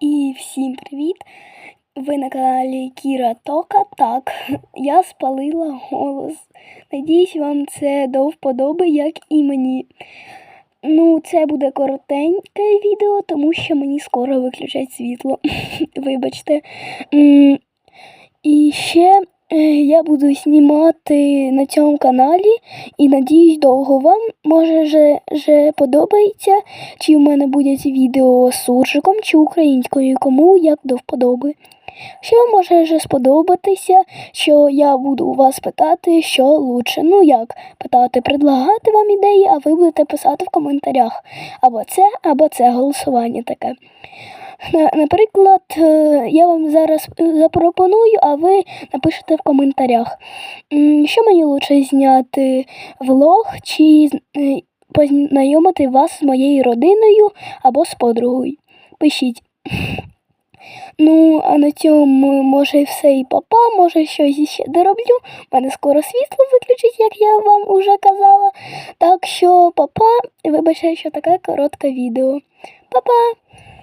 І всім привіт! Ви на каналі Кіра Тока. Так, я спалила голос. Надіюсь, вам це до вподоби, як і мені. Ну, це буде коротеньке відео, тому що мені скоро виключать світло. Вибачте. І ще я буду знімати на цьому каналі і надіюсь, довго вам може вже, вже подобається, чи в мене будуть відео з суржиком, чи українською, кому як до вподоби. Вам може вже сподобатися, що я буду у вас питати, що лучше. Ну як питати, предлагати вам ідеї, а ви будете писати в коментарях. Або це, або це голосування таке. На- Наприклад, е, я вам зараз е, запропоную, а ви напишете в коментарях, що мені лучше зняти влог чи е, познайомити вас з моєю родиною або з подругою. Пишіть. Ну, а на цьому може все і папа, може щось ще дороблю. У мене скоро світло виключить, як я вам уже казала. Так що папа, вибачте, що таке коротке відео. Па-па!